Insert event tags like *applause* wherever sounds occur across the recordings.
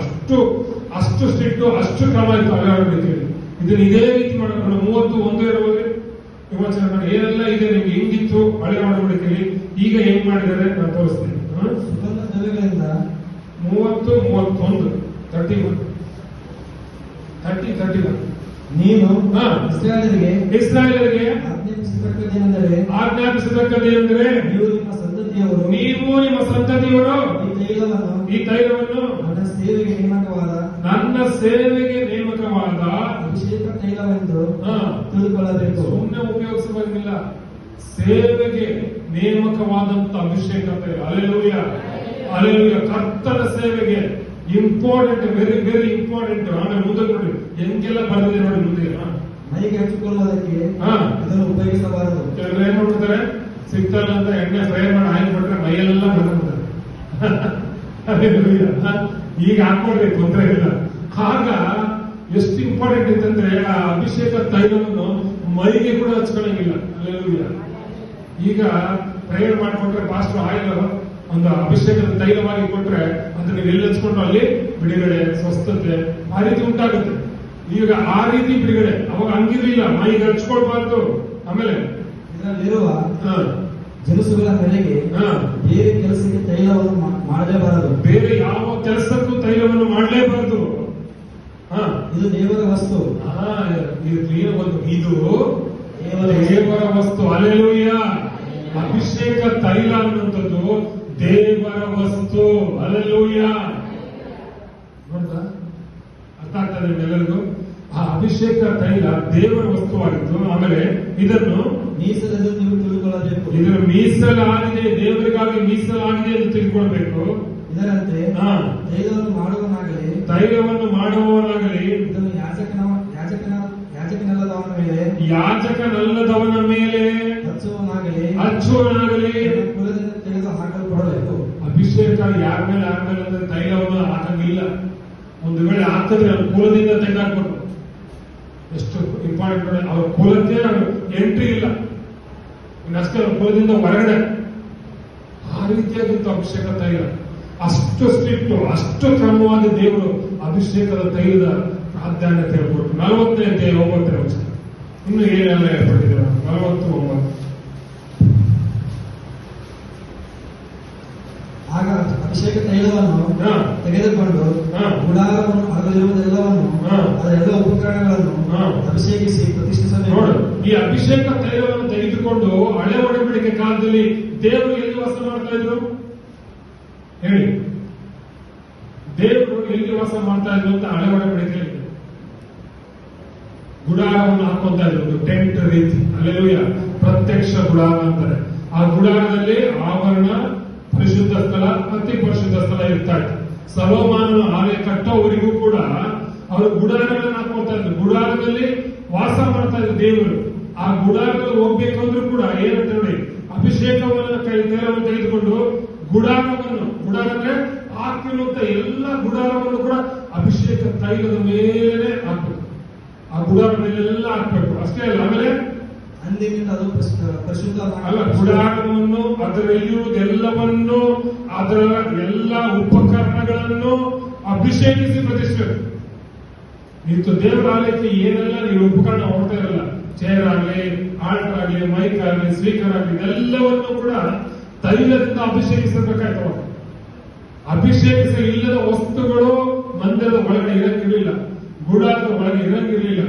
ಅಷ್ಟು ಅಷ್ಟು ಸ್ಟ್ರಿಕ್ಟ್ ಅಷ್ಟು ಕ್ರಮ ಇತ್ತು ಅಳವಡಿಕೆಯಲ್ಲಿ ಇದನ್ನ ಇದೇ ರೀತಿ ಮಾಡಬೇಕು ಮೂವತ್ತು ಒಂದು ಇರುವಾಗ ವಿಮೋಚನೆ ಮಾಡಿ. ಏನೆಲ್ಲ ಇದೆ ನಿಮ್ಗೆ ಹೆಂಗಿತ್ತು ಹಳೆ. ಅಳವಡಿಕೆಯಲ್ಲಿ ಈಗ ಹೆಂಗ್ ಮಾಡಿದ್ದಾರೆ ನಾನು ತೋರಿಸ್ತೇನೆ. ಮೂವತ್ತು ಮೂವತ್ತೊಂದು thirty one thirty thirty one ನೀನು. ಇಸ್ರಾಯೇಲರಿಗೆ ಇಸ್ರಾಯೇಲರಿಗೆ ಆಜ್ಞಾಪಿಸತಕ್ಕದ್ದೇನೆಂದರೆ? ಆಜ್ಞಾಪಿಸತಕ್ಕದ್ದೇನೆಂದರೆ? ನೀವು ಅಂದರೆ ನೀವು ನಿಮ್ಮ ಸಂತತಿಯವರು ಈ ತೈಲವನ್ನು ಈ ತೈಲವನ್ನು ನನ್ನ ಸೇವೆಗೆ ನೇಮಕವಾದ ನನ್ನ ಸೇವೆಗೆ ನೇಮಕವಾದ ಅಭಿಷೇಕ ತೈಲವೆಂದು ಹಾ, ತಿಳಿದುಕೊಳ್ಳಬೇಕು ಸುಮ್ಮನೆ ಉಪಯೋಗಿಸಬೇಕಿಲ್ಲ ಸೇವೆಗೆ ನೇಮಕವಾದಂತ ಅಭಿಷೇಕ ತೈಲ. ಅಲೆಲೂಯ ಅಲೆಲೂಯ ಕರ್ತನ ಸೇವೆಗೆ ಇಂಪಾರ್ಟೆಂಟ್ ವೆರಿ ವೆರಿ ಇಂಪಾರ್ಟೆಂಟ್ ಆಮೇಲೆ ಮುಂದೆ ನೋಡಿ. ಹೆಂಗೆಲ್ಲ ಬರೆದಿದೆ ನೋಡಿ ಮುಂದೆ. ಮೈಗೆ ಹಚ್ಚಿಕೊಳ್ಳೋದಕ್ಕೆ ಹಾ. ಇದನ್ನು ಉಪಯೋಗಿಸಬಾರದು. ಕೆಲವರು ಏನ್ ಮಾಡ್ತಾರೆ ಸಿಗ್ತಲ್ಲ ಅಂತ ಎಣ್ಣೆ ಫ್ರೈ ಮಾಡಿ ಹಾಕ್ಬಿಟ್ರೆ ಮೈಯೆಲ್ಲ ಮೈಯಲ್ಲೆಲ್ಲ. ಹ? *laughs* ಈಗ ಹಾಕೊಳ್ಬೇಕು ತೊಂದರೆ ಇಲ್ಲ ಆಗ ಎಷ್ಟು ಇಂಪಾರ್ಟೆಂಟ್ ಇತ್ತಂದ್ರೆ ಆ ಅಭಿಷೇಕ ತೈಲವನ್ನು ಮೈಗೆ ಕೂಡ ಹಚ್ಕೊಳ್ಳಂಗಿಲ್ಲ ಅಲ್ಲೆಲ್ಲೂಯ ಈಗ ಪ್ರೇಯರ್ ಮಾಡಿಕೊಟ್ರೆ ಪಾಸ್ಟರ್ ಆಯಿಲ್ ಒಂದು ಅಭಿಷೇಕದ ತೈಲವಾಗಿ ಕೊಟ್ರೆ ಅದನ್ನ ನೀವು ಎಲ್ಲಿ ಹಚ್ಕೊಂಡು ಅಲ್ಲಿ? ಬಿಡುಗಡೆ ಸ್ವಸ್ಥತೆ ಆ ರೀತಿ ಉಂಟಾಗುತ್ತೆ. ಈಗ ಆ ರೀತಿ ಬಿಡುಗಡೆ ಅವಾಗ ಹಂಗಿರ್ಲಿಲ್ಲ. ಮೈಗೆ ಹಚ್ಕೊಳ್ಬಾರ್ದು. ಆಮೇಲೆ ಇದರಲ್ಲಿರುವ ಜನಸುಗಳ ಮೇಲೆಗೆ ಹ, ಬೇರೆ ಕೆಲಸಕ್ಕೆ ತೈಲವನ್ನು ಮಾಡಲೇಬಾರದು. ಬೇರೆ ಯಾವ ಕೆಲಸಕ್ಕೂ ತೈಲವನ್ನು ಮಾಡಲೇಬಾರದು. ಇದು ದೇವರ ವಸ್ತು. ಇದು ದೇವರ ವಸ್ತು. ಅಲೆಲುಯ್ಯ ಅಭಿಷೇಕ ತೈಲ ಅನ್ನುವಂಥದ್ದು ದೇವರ ವಸ್ತು. ಅಲೆಲುಯ್ಯ ಅರ್ಥ ಆಗ್ತದೆ ನಿಮ್ಮೆಲ್ಲರಿಗೂ? ಆ ಅಭಿಷೇಕ ತೈಲ ದೇವರ ವಸ್ತುವಾಗಿತ್ತು. ಆಮೇಲೆ ಇದನ್ನು ಮೀಸಲೆಂದು ತಿಳಿದುಕೊಳ್ಳಬೇಕು ಇದು ಮೀಸಲಾಗಿದೆ ದೇವರಿಗಾಗಿ ಮೀಸಲಾಗಿದೆ ಎಂದು ತಿಳ್ಕೊಳ್ಬೇಕು. ಇದರಂತೆ ಹಾ. ತೈಲವನ್ನು ಮಾಡುವನಾಗಲಿ ತೈಲವನ್ನು ಮಾಡುವವನಾಗಲಿ ಇದನ್ನು ಯಾಜಕನ ಯಾಜಕನ ಯಾಜಕನಲ್ಲದವನ ಮೇಲೆ ಯಾಜಕನಲ್ಲದವನ ಮೇಲೆ ಹಚ್ಚುವನಾಗಲಿ ಹಚ್ಚುವನಾಗಲಿ ಕುಲದಿಂದ ತೆಗೆದು ಹಾಕಲ್ಪಡಬೇಕು. ಅಭಿಷೇಕ ಯಾರ ಮೇಲೆ ಆದ್ಮೇಲೆ ಅಂದ್ರೆ ತೈಲವನ್ನು ಹಾಕಂಗಿಲ್ಲ. ಒಂದು ವೇಳೆ ಹಾಕಿದ್ರೆ ಅದು ಕುಲದಿಂದ ತೆಗೆದಾಕ್ಬೇಕು ಎಷ್ಟು ಇಂಪಾರ್ಟೆಂಟ್ ಅವ್ರ ಕುಲಕ್ಕೆ ಎಂಟ್ರಿ ಇಲ್ಲ. ಅವ್ರ ಕುಲದಿಂದ ಹೊರಗಡೆ ಆ ರೀತಿಯಾದಂಥ ಅಭಿಷೇಕ ತೈಲ. ಅಷ್ಟು ಸ್ಟ್ರಿಕ್ಟ್, ಅಷ್ಟು ಕ್ರಮವಾದ ದೇವರು ಅಭಿಷೇಕದ ತೈಲದ ಪ್ರಾಧಾನ್ಯತೆ ಕೊಟ್ಟು ನಲವತ್ತನೇ ವರ್ಷ ಇನ್ನು ಏನೆಲ್ಲ ಏರ್ಪಟ್ಟಿದ್ದಾರೆ ನಲವತ್ತು ಒಂಬತ್ತು ಅಭಿಷೇಕ ತೈಲವನ್ನು. ತೆಗೆದುಕೊಂಡು. ಗುಡಾರವನ್ನು ಅಗಲಿರುವುದೆಲ್ಲವನ್ನು. ಅದರ ಎಲ್ಲ ಉಪಕರಣಗಳನ್ನು. ಅಭಿಷೇಕಿಸಿ ಪ್ರತಿಷ್ಠಿಸಬೇಕು ನೋಡು ಈ ಅಭಿಷೇಕ ತೈಲವನ್ನು ತೆಗೆದುಕೊಂಡು ಹಳೆ ಒಡಂಬಡಿಕೆ ಕಾಲದಲ್ಲಿ ದೇವರು ಎಲ್ಲಿ ವಾಸ ಮಾಡ್ತಾ ಇದ್ರು ಹೇಳಿ ದೇವರು ಎಲ್ಲಿ ವಾಸ ಮಾಡ್ತಾ ಇದ್ರು ಅಂತ ಹಳೆ ಒಡಂಬಡಿಕೆ ಗುಡಾರವನ್ನು ಹಾಕೊಂತ ಇದ್ರು ಟೆಂಟ್ ರೀತಿ ಅಲ್ಲೆಲ್ಲೂಯ ಪ್ರತ್ಯಕ್ಷ ಗುಡಾರ ಅಂತಾರೆ ಆ ಗುಡಾರದಲ್ಲಿ ಆವರಣ ಪರಿಶುದ್ಧ ಸ್ಥಳ ಪ್ರತಿ ಪರಿಶುದ್ಧ ಸ್ಥಳ ಇರ್ತಾ ಇತ್ತು ಸಲೋಮಾನನ ಆಲಯ ಕಟ್ಟೋವರಿಗೂ ಕೂಡ ಅವರು ಗುಡಾರಗಳನ್ನ ಹಾಕೊಳ್ತಾ ಇದ್ರು. ಗುಡಾರದಲ್ಲಿ ವಾಸ ಮಾಡ್ತಾ ಇದ್ರು ದೇವರು. ಆ ಗುಡಾರದಲ್ಲಿ ಹೋಗ್ಬೇಕು ಅಂದ್ರೂ ಕೂಡ ಏನಂತ ನೋಡಿ, ಅಭಿಷೇಕವನ್ನು ಕೈ ತೈಲವನ್ನು ತೆಗೆದುಕೊಂಡು ಗುಡಾರವನ್ನು ಗುಡಾರಕ್ಕೆ ಹಾಕಿರುವಂತ ಎಲ್ಲ ಗುಡಾರವನ್ನು ಕೂಡ ಅಭಿಷೇಕ ತೈಲದ ಮೇಲೆ ಹಾಕ್ಬೇಕು. ಆ ಗುಡಾರ ಮೇಲೆಲ್ಲ ಹಾಕ್ಬೇಕು. ಅಷ್ಟೇ ಅಲ್ಲ, ಆಮೇಲೆ ಅಲ್ಲ ಗುಡಾರವನ್ನು ಎಲ್ಲವನ್ನು ಅದರ ಎಲ್ಲ ಉಪಕರಣಗಳನ್ನು ಅಭಿಷೇಕಿಸಿ ಪ್ರತಿಷ್ಠೆ ಇತ್ತು ದೇವರ ಆಲಯಕ್ಕೆ ಏನೆಲ್ಲ ನೀವು ಉಪಕರಣ ಹೊರತಾ ಇರಲ್ಲ? ಚೇರ್ ಆಗಲಿ ಆಲ್ಟರ್ ಆಗಲಿ ಮೈಕ್ ಆಗಲಿ ಸ್ಪೀಕರ್ ಆಗಲಿ ಇದೆಲ್ಲವನ್ನು ಕೂಡ ತೈಲದಿಂದ ಅಭಿಷೇಕಿಸಬೇಕಾಯ್ತು. ಅಭಿಷೇಕಿಸ ಇಲ್ಲದ ವಸ್ತುಗಳು ಮಂದಿರದ ಒಳಗಡೆ ಇರಂಗಿರಲಿಲ್ಲ. ಗುಡಾರದ ಒಳಗೆ ಇರಂಗಿರಲಿಲ್ಲ.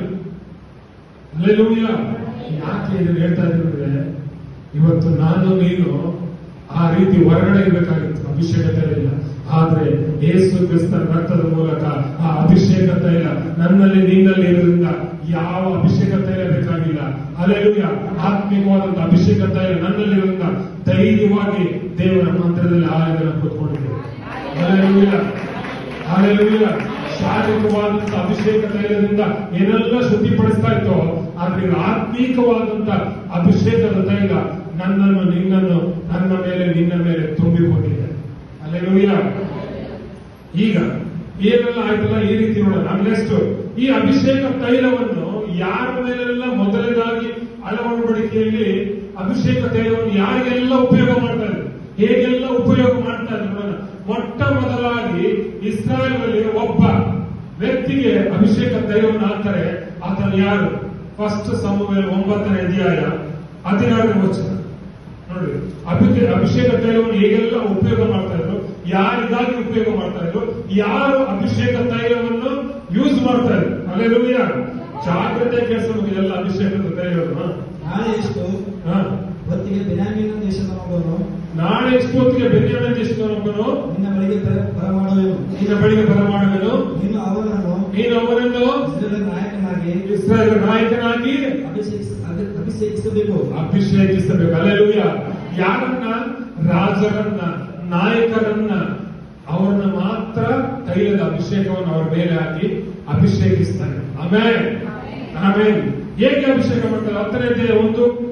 ಅಲ್ಲೆಲ್ಲೂಯ್ಯ? ಯಾಕೆ ಇದನ್ನು ಹೇಳ್ತಾ ಇದ್ರೆ ಇವತ್ತು ನಾನು, ನೀನು ಆ ರೀತಿ ಹೊರಗಡೆ ಇರಬೇಕಾಗಿತ್ತು. ಅಭಿಷೇಕ ತೈಲ ಆದ್ರೆ ಏಸು ಕ್ರಿಸ್ತನ ರಕ್ತದ ಮೂಲಕ ಆ ಅಭಿಷೇಕ ತೈಲ ನನ್ನಲ್ಲಿ, ನಿನ್ನಲ್ಲಿ ಇರೋದ್ರಿಂದ ಯಾವ ಅಭಿಷೇಕ ತೈಲ ಬೇಕಾಗಿಲ್ಲ. ಅಲ್ಲೆಲ್ಲೂಯ್ಯ ಆತ್ಮಿಕವಾದಂತ ಅಭಿಷೇಕ ತೈಲ ನನ್ನಲ್ಲಿ ಇರೋದ್ರಿಂದ ಧೈರ್ಯವಾಗಿ ದೇವರ ಮಂತ್ರದಲ್ಲಿ ಆಲಯದಲ್ಲಿ ಕೂತ್ಕೊಂಡಿದ್ದೇವೆ ಅಲ್ಲೆಲ್ಲೂಯ್ಯ ಅಲ್ಲೆಲ್ಲೂಯ್ಯ ಶಾರೀರಿಕವಾದಂತಹ ಅಭಿಷೇಕ ತೈಲದಿಂದ ಏನೆಲ್ಲ ಶುದ್ಧಿಪಡಿಸ್ತಾ ಇತ್ತು ಆದ್ರೆ ಆತ್ಮೀಕವಾದಂತ ಅಭಿಷೇಕದ ತೈಲ ನನ್ನನ್ನು, ನಿನ್ನನ್ನು, ನನ್ನ ಮೇಲೆ, ನಿನ್ನ ಮೇಲೆ ತುಂಬಿಕೊಂಡಿದೆ ಅಲ್ಲೆಲ್ಲ ಈಗ, ಏನೆಲ್ಲ ಆಯ್ತಲ್ಲ ಈ ರೀತಿ ನೋಡೋಣ. ನೆಕ್ಸ್ಟ್ ಈ ಅಭಿಷೇಕ ತೈಲವನ್ನು ಯಾರ ಮೇಲೆಲ್ಲ ಮೊದಲನೇದಾಗಿ ಅಳವಡಿಕೆಯಲ್ಲಿ ಅಭಿಷೇಕ ತೈಲವನ್ನು ಯಾರಿಗೆಲ್ಲ ಉಪಯೋಗ ಮಾಡ್ತಾರೆ? ಹೇಗೆಲ್ಲ ಉಪಯೋಗ ಮಾಡ್ತಾ ಇದ್ರು ನೋಡೋಣ ಮೊಟ್ಟ ಮೊದಲಾಗಿ ಇಸ್ರಾಯೇಲಲ್ಲಿ ಒಬ್ಬ ವ್ಯಕ್ತಿಗೆ ಅಭಿಷೇಕ ದೈವವನ್ನು ಹಾಕ್ತಾರೆ. ಆತನು ಯಾರು? ಫಸ್ಟ್ ಸಮುವೇಲ್ ಒಂಬತ್ತನೇ ಅಧ್ಯಾಯ ಹದಿನಾರನೇ ವಚನ. ನೋಡಿ ಅಭಿಷೇಕ ಅಭಿಷೇಕ ತೈಲವನ್ನು ಹೇಗೆಲ್ಲ ಉಪಯೋಗ ಮಾಡ್ತಾ ಇದ್ರು? ಯಾರಿಗಾಗಿ ಉಪಯೋಗ ಮಾಡ್ತಾ ಇದ್ರು? ಯಾರು ಅಭಿಷೇಕ ತೈಲವನ್ನು ಯೂಸ್ ಮಾಡ್ತಾ ಇದ್ರು? ಯಾರು ಜಾಗ್ರತೆ ಕೆಲಸ ಎಲ್ಲ ಅಭಿಷೇಕದ ತೈಲವನ್ನು ನಾಳೆ ಎಷ್ಟು? ಹಾ. ಹೊತ್ತಿಗೆ ಬೆನ್ಯಾಮೀನ ಮಗನು. ನಾಳೆ ಎಷ್ಟೊತ್ತಿಗೆ ಬೆನ್ಯಾಮಿನ್ ದೇಶದವನೊಬ್ಬನು ನಿನ್ನ ಬಳಿಗೆ ಬರ- ಬರಮಾಡುವೆನು ನಿನ್ನ ಬಳಿಗೆ ಬರಮಾಡುವೆನು. ನೀನು ಅವನನ್ನು ನೀನು ಇಸ್ರಾಯೇಲ್ ನಾಯಕನಾಗಿ ಇಸ್ರಾಯೇಲ್ ನಾಯಕನಾಗಿ ಅಭಿಷೇಕಿಸ ಅಭಿ- ಅಭಿಷೇಕಿಸಬೇಕು. ಅಭಿಷೇಕಿಸಬೇಕು. ಅಲ್ಲೆಲೂಯ್ಯ ಯಾರನ್ನ? ರಾಜರನ್ನ ನಾಯಕರನ್ನ. ಅವರನ್ನ ಮಾತ್ರ ತೈಲದ ಅಭಿಷೇಕವನ್ನು ಅವರ ಮೇಲೆ ಹಾಕಿ ಅಭಿಷೇಕಿಸ್ತಾರೆ. ಆಮೇಲೆ ಆಮೇಲೆ ಹೇಗೆ ಅಭಿಷೇಕ ಮಾಡ್ತಾರೆ? ಹತ್ತನೇ ಒಂದು.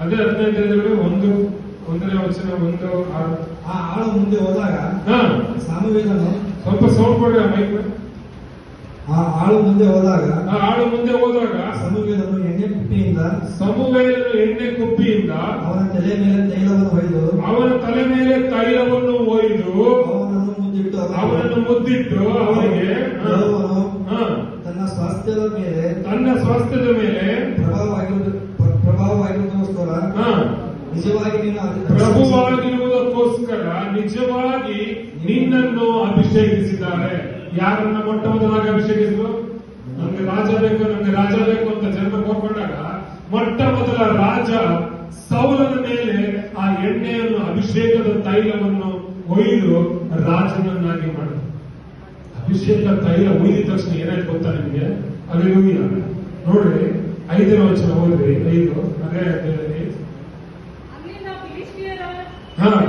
ಅದೇ ಹದಿನೈದು ಒಂದು. ಒಂದನೇ ವಚನ ಒಂದು ಆರು ಆ ಆಳು ಮುಂದೆ ಹೋದಾಗ ಸಾಮವೇದನು ಸ್ವಲ್ಪ ಸೌಂಡ್ ಕೊಡ್ರಿ ಮೈಕ್ ಆ ಆಳು ಮುಂದೆ ಹೋದಾಗ ಆ ಆಳು ಮುಂದೆ ಹೋದಾಗ ಸಮುವೇದನು ಎಣ್ಣೆ ಕುಪ್ಪಿಯಿಂದ ಸಮುವೇದನು ಎಣ್ಣೆ ಕುಪ್ಪಿಯಿಂದ ಅವನ ತಲೆ ಮೇಲೆ ತೈಲವನ್ನು ಹೊಯ್ದು ಅವನ ತಲೆ ಮೇಲೆ ತೈಲವನ್ನು ಹೊಯ್ದು ಅವನನ್ನು ಮುದ್ದಿಟ್ಟು ಅವನನ್ನು ಮುದ್ದಿಟ್ಟು ಅವನಿಗೆ ತನ್ನ ಸ್ವಾಸ್ಥ್ಯದ ಮೇಲೆ ತನ್ನ ಸ್ವಾಸ್ಥ್ಯದ ಮೇಲೆ ಪ್ರಭಾವ ಹ, ಅಭಿ- ಪ್ರಭುವಾಗಿರುವುದಕ್ಕೋಸ್ಕರ ನಿಜವಾಗಿ ನಿನ್ನನ್ನು ಅಭಿಷೇಕಿಸಿದ್ದಾರೆ. ಯಾರನ್ನ ಮೊಟ್ಟ ಮೊದಲಾಗಿ ಅಭಿಷೇಕಿಸಿದ್ರು? ನಮ್ಗೆ ರಾಜ ಬೇಕು ನಮ್ಗೆ ರಾಜ ಬೇಕು ಅಂತ ಜನ ಕೋರ್ಕೊಂಡಾಗ ಮೊಟ್ಟ ಮೊದಲ ರಾಜ ಸೌಲನ ಮೇಲೆ ಆ ಎಣ್ಣೆಯನ್ನು, ಅಭಿಷೇಕದ ತೈಲವನ್ನು ಒಯ್ದು ರಾಜನನ್ನಾಗಿ ಮಾಡಿದ್ರು. ಅಭಿಷೇಕ ತೈಲ ಒಯ್ದ ತಕ್ಷಣ ಏನಾಯ್ತು ಗೊತ್ತಾ ನಿಮಗೆ? ಅಲ್ಲಿ ನೋಡ್ರಿ, ಐದನೇ ವಚನ ಓದ್ರಿ, ಐದು ಅದೇ No, no,